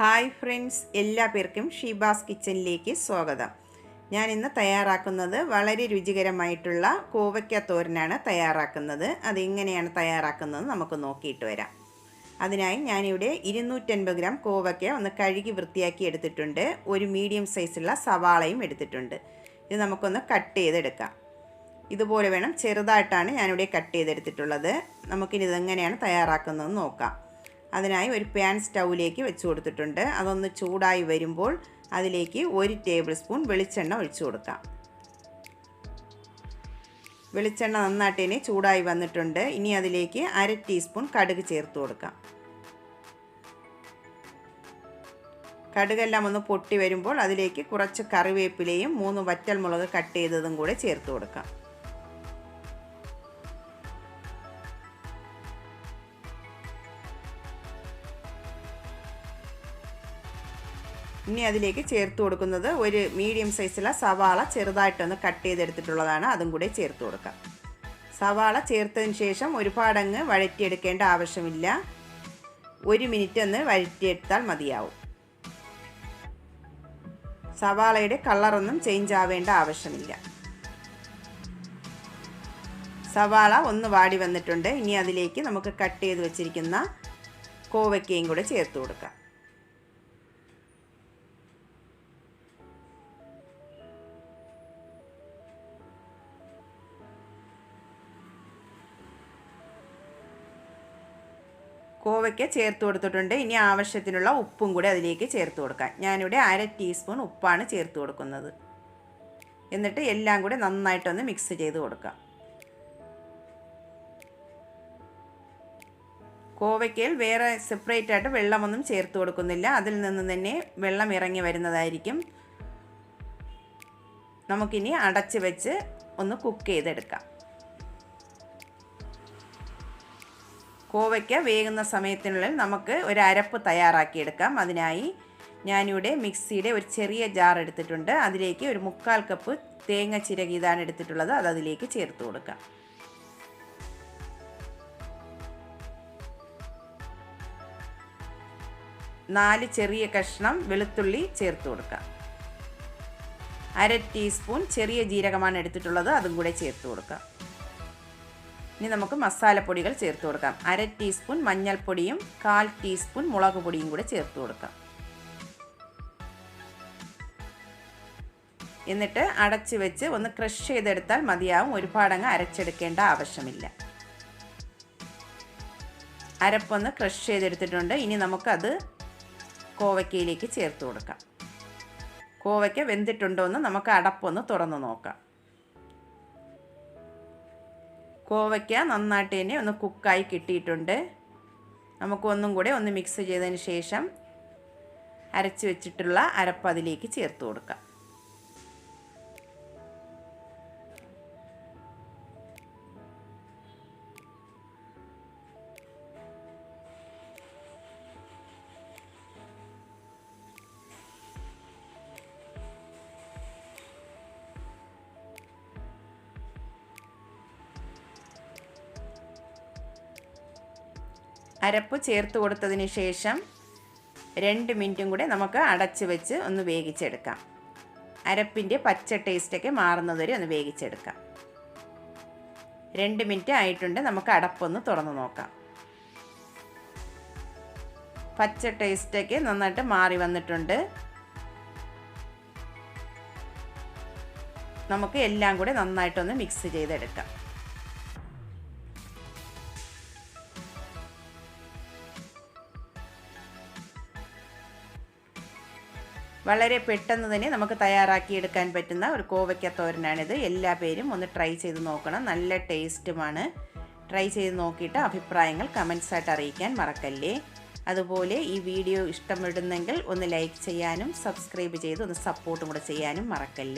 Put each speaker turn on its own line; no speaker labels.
Hi friends എല്ലാ പേർക്കും ഷീബാസ് കിച്ചനിലേക്ക് സ്വാഗതം. ഞാൻ ഇന്ന് തയ്യാറാക്കുന്നത് വളരെ രുചികരമായിട്ടുള്ള കോവയ്ക്ക തോരനാണ് തയ്യാറാക്കുന്നത്. അതെങ്ങനെയാണ് തയ്യാറാക്കുന്നത് നമുക്ക് നോക്കിയിട്ട് വരാം. അതിനായി ഞാനിവിടെ ഇരുന്നൂറ്റൻപത് ഗ്രാം കോവയ്ക്ക ഒന്ന് കഴുകി വൃത്തിയാക്കി എടുത്തിട്ടുണ്ട്. ഒരു മീഡിയം സൈസുള്ള സവാളയും എടുത്തിട്ടുണ്ട്. ഇത് നമുക്കൊന്ന് കട്ട് ചെയ്തെടുക്കാം. ഇതുപോലെ വേണം ചെറുതായിട്ടാണ് ഞാനിവിടെ കട്ട് ചെയ്തെടുത്തിട്ടുള്ളത്. നമുക്കിനി ഇതെങ്ങനെയാണ് തയ്യാറാക്കുന്നതെന്ന് നോക്കാം. അതിനായി ഒരു പാൻ സ്റ്റൗവിലേക്ക് വെച്ച് കൊടുത്തിട്ടുണ്ട്. അതൊന്ന് ചൂടായി വരുമ്പോൾ അതിലേക്ക് ഒരു ടേബിൾ സ്പൂൺ വെളിച്ചെണ്ണ ഒഴിച്ചു കൊടുക്കാം. വെളിച്ചെണ്ണ നന്നായിട്ടേനെ ചൂടായി വന്നിട്ടുണ്ട്. ഇനി അതിലേക്ക് അര ടീസ്പൂൺ കടുക് ചേർത്ത് കൊടുക്കാം. കടുകെല്ലാം ഒന്ന് പൊട്ടി വരുമ്പോൾ അതിലേക്ക് കുറച്ച് കറിവേപ്പിലയും മൂന്ന് വറ്റൽമുളക് കട്ട് ചെയ്തതും കൂടെ ചേർത്ത് കൊടുക്കാം. ഇനി അതിലേക്ക് ചേർത്ത് കൊടുക്കുന്നത് ഒരു മീഡിയം സൈസുള്ള സവാള ചെറുതായിട്ടൊന്ന് കട്ട് ചെയ്തെടുത്തിട്ടുള്ളതാണ്. അതും കൂടെ ചേർത്ത് കൊടുക്കാം. സവാള ചേർത്തതിന് ശേഷം ഒരുപാടങ്ങ് വഴറ്റിയെടുക്കേണ്ട ആവശ്യമില്ല. ഒരു മിനിറ്റ് ഒന്ന് വഴറ്റിയെടുത്താൽ മതിയാവും. സവാളയുടെ കളറൊന്നും ചേഞ്ച് ആവേണ്ട ആവശ്യമില്ല. സവാള ഒന്ന് വാടി വന്നിട്ടുണ്ട്. ഇനി അതിലേക്ക് നമുക്ക് കട്ട് ചെയ്ത് വെച്ചിരിക്കുന്ന കോവയ്ക്കയും കൂടെ ചേർത്ത് കൊടുക്കാം. കോവയ്ക്ക ചേർത്ത് കൊടുത്തിട്ടുണ്ട്. ഇനി ആവശ്യത്തിനുള്ള ഉപ്പും കൂടി അതിലേക്ക് ചേർത്ത് കൊടുക്കാം. ഞാനിവിടെ അര ടീസ്പൂൺ ഉപ്പാണ് ചേർത്ത് കൊടുക്കുന്നത്. എന്നിട്ട് എല്ലാം കൂടി നന്നായിട്ടൊന്ന് മിക്സ് ചെയ്ത് കൊടുക്കാം. കോവയ്ക്കയിൽ വേറെ സെപ്പറേറ്റ് ആയിട്ട് വെള്ളമൊന്നും ചേർത്ത് കൊടുക്കുന്നില്ല. അതിൽ നിന്ന് തന്നെ വെള്ളം ഇറങ്ങി വരുന്നതായിരിക്കും. നമുക്കിനി അടച്ച് വെച്ച് ഒന്ന് കുക്ക് ചെയ്തെടുക്കാം. കോവയ്ക്ക വേകുന്ന സമയത്തിനുള്ളിൽ നമുക്ക് ഒരു അരപ്പ് തയ്യാറാക്കിയെടുക്കാം. അതിനായി ഞാനിവിടെ മിക്സിയുടെ ഒരു ചെറിയ ജാർ എടുത്തിട്ടുണ്ട്. അതിലേക്ക് ഒരു മുക്കാൽ കപ്പ് തേങ്ങ ചിരകിയതാണ് എടുത്തിട്ടുള്ളത്. അത് അതിലേക്ക് ചേർത്ത് കൊടുക്കാം. നാല് ചെറിയ കഷ്ണം വെളുത്തുള്ളി ചേർത്ത് കൊടുക്കാം. അര ടീസ്പൂൺ ചെറിയ ജീരകമാണ് എടുത്തിട്ടുള്ളത്. അതും കൂടെ ചേർത്ത് കൊടുക്കാം. ഇനി നമുക്ക് മസാലപ്പൊടികൾ ചേർത്ത് കൊടുക്കാം. അര ടീസ്പൂൺ മഞ്ഞൾപ്പൊടിയും കാൽ ടീസ്പൂൺ മുളക് പൊടിയും കൂടെ ചേർത്ത് കൊടുക്കാം. എന്നിട്ട് അടച്ചു വെച്ച് ഒന്ന് ക്രഷ് ചെയ്തെടുത്താൽ മതിയാവും. ഒരുപാടങ്ങ് അരച്ചെടുക്കേണ്ട ആവശ്യമില്ല. അരപ്പൊന്ന് ക്രഷ് ചെയ്തെടുത്തിട്ടുണ്ട്. ഇനി നമുക്കത് കോവയ്ക്കയിലേക്ക് ചേർത്ത് കൊടുക്കാം. കോവയ്ക്ക വെന്തിട്ടുണ്ടോ എന്ന് നമുക്ക് അടപ്പൊന്ന് തുറന്ന് നോക്കാം. കോവയ്ക്ക നന്നായിട്ട് തന്നെ ഒന്ന് കുക്കായി കിട്ടിയിട്ടുണ്ട്. നമുക്ക് ഒന്നും കൂടെ ഒന്ന് മിക്സ് ചെയ്തതിന് ശേഷം അരച്ച് വെച്ചിട്ടുള്ള അരപ്പ് അതിലേക്ക് ചേർത്ത് കൊടുക്കാം. അരപ്പ് ചേർത്ത് കൊടുത്തതിന് ശേഷം രണ്ട് മിനിറ്റും കൂടെ നമുക്ക് അടച്ച് വെച്ച് ഒന്ന് വേവിച്ചെടുക്കാം. അരപ്പിന്റെ പച്ച ടേസ്റ്റൊക്കെ മാറുന്നതുവരെ ഒന്ന് വേവിച്ചെടുക്കാം. രണ്ട് മിനിറ്റ് ആയിട്ടുണ്ട് നമുക്ക് അടപ്പൊന്ന് തുറന്ന് നോക്കാം. പച്ച ടേസ്റ്റൊക്കെ നന്നായിട്ട് മാറി വന്നിട്ടുണ്ട്. നമുക്ക് എല്ലാം കൂടെ നന്നായിട്ടൊന്ന് മിക്സ് ചെയ്തെടുക്കാം. വളരെ പെട്ടെന്ന് തന്നെ നമുക്ക് തയ്യാറാക്കി എടുക്കാൻ പറ്റുന്ന ഒരു കോവയ്ക്ക തോരനാണിത്. എല്ലാ പേരും ഒന്ന് ട്രൈ ചെയ്ത് നോക്കണം. നല്ല ടേസ്റ്റുമാണ്. ട്രൈ ചെയ്ത് നോക്കിയിട്ട് അഭിപ്രായങ്ങൾ കമൻസായിട്ട് അറിയിക്കാൻ മറക്കല്ലേ. അതുപോലെ ഈ വീഡിയോ ഇഷ്ടപ്പെടുന്നെങ്കിൽ ഒന്ന് ലൈക്ക് ചെയ്യാനും സബ്സ്ക്രൈബ് ചെയ്ത് ഒന്ന് സപ്പോർട്ടും കൂടെ ചെയ്യാനും മറക്കല്ലേ.